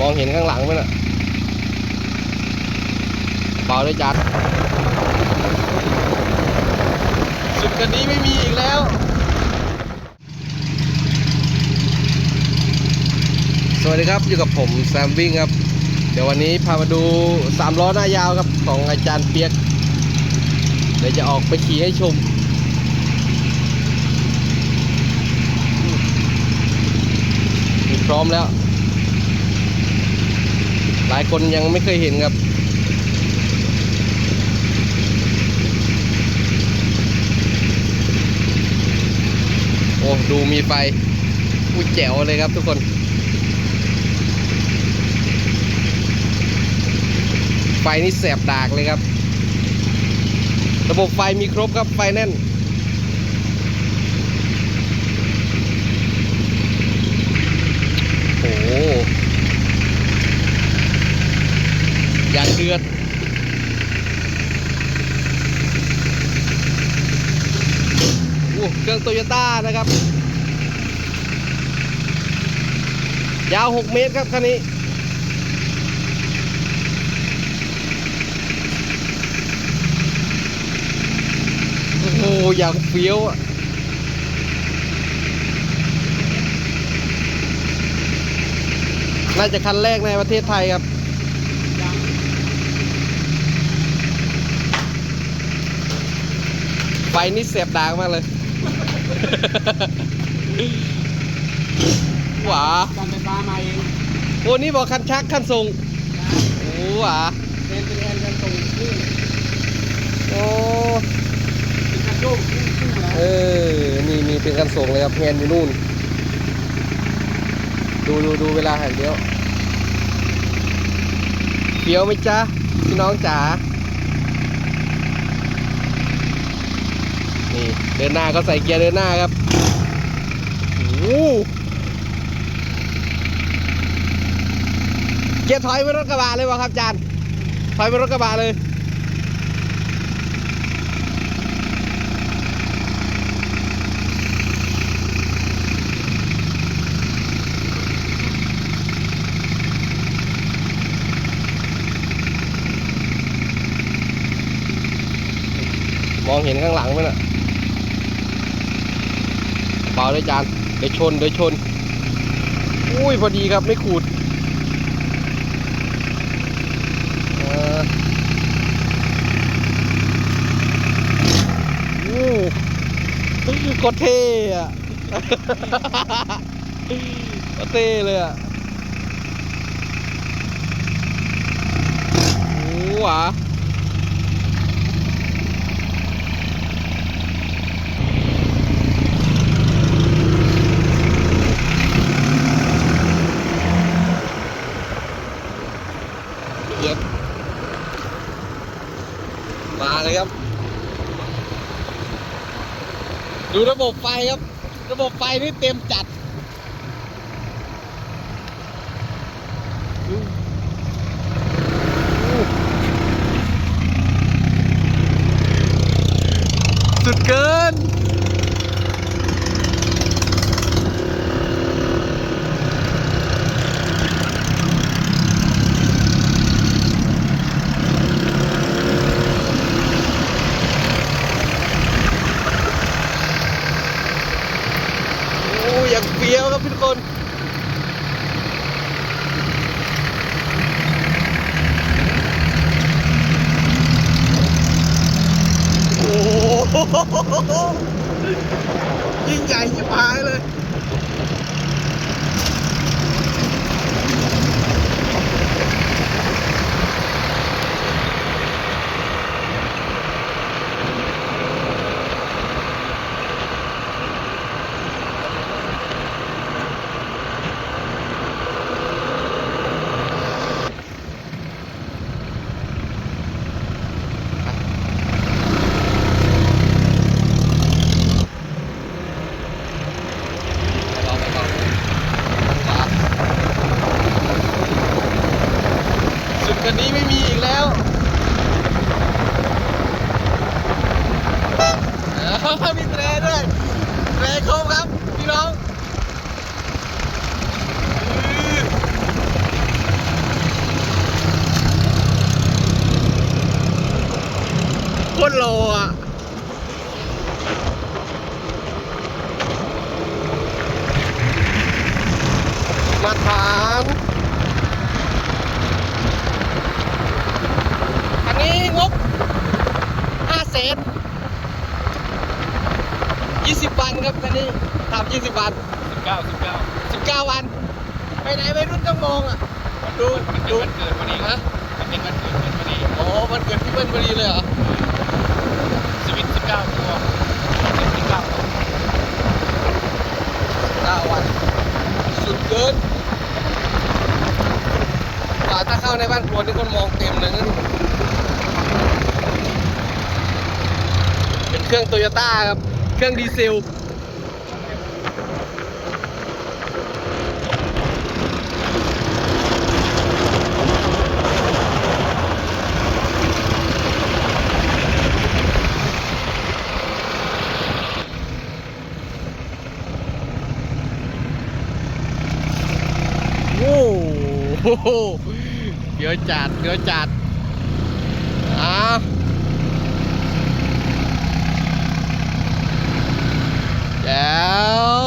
มองเห็นข้างหลังไหมน่ะเบาเลยจัดสุดกันนี้ไม่มีอีกแล้ว สวัสดีครับอยู่กับผมแซมวิ่งครับ เดี๋ยววันนี้พามาดูสามล้อหน้ายาวครับของอาจารย์เปียก เดี๋ยวจะออกไปขี่ให้ชมพร้อมแล้ว หลายคนยังไม่เคยเห็นครับ โอ้ดูมีไฟอุ้ยแจ๋วเลยครับทุกคน ไฟนี่แสบดากเลยครับ ระบบไฟมีครบครับไฟแน่น โอ้โหอย่าง เดือดโอ้เครื่องโตโยต้านะครับ ยาว 6 เมตรครับคันนี้ โอ้โหอย่างเฟี้ยวอะน่าจะคันแรกในประเทศไทยครับ ไฟนี่เสียบดากมากเลย หวาการไฟฟ้ามาเองโอ้นี่บอกคันชักคันส่งโอ้หวาเป็นตัวแทนกันส่งคู่โอ้เป็นการโยกคู่คู่นะเออนี่นี่เป็นคันส่งเลยครับแฮนด์อยู่นู่น ดูดูดูเวลาหันเดียวเฟี้ยวไหมจ๊ะพี่น้องจ๋า นี่เดินหน้าก็ใส่เกียร์เดินหน้าครับโอ้เกียร์ถอยไปรถกระบะเลยวะครับจานถอยไปรถกระบะเลยมองเห็นข้างหลังไหมน่ะ บาเลยจานเดี๋ยวชนเดี๋ยวชน อุ้ยพอดีครับไม่ขูดเอออู้โคตรเท่อะโคตรเท่เลยอะโอ้โห เย็บมาเลยครับ ดูระบบไฟครับ ระบบไฟนี่เต็มจัดอู้อู้สุดเกิน โอย่างเฟี้ยวครับทุกคนโอ้โหยิ่งใหญ่ชิบหายเลย แบบนี้ไม่มีอีกแล้วมีแตรด้วยแตรครบครับ พี่น้องโคตรโล 20 วันครับคันนี้ทำ20 วัน 19 19 19 วัน ไปไหนไปรุ่นจังมองอะดูมันดูวันเกิดวันนี้ฮะมันเป็นวันเกิดพอนดีโอ้วันเกิดพี่เพื่อนพอดีเลยเหรอชีวิต19ตัว19ตัว9วันสุดเกินกว่าถ้าเข้าในบ้านครัวที่คนมองเต็มเลยนั่นเป็นเครื่องโตโยต้าครับ เครื่องดีเซลโอ้โหเดี๋ยวจัดเดี๋ยวจัดอ่า แจ๋ว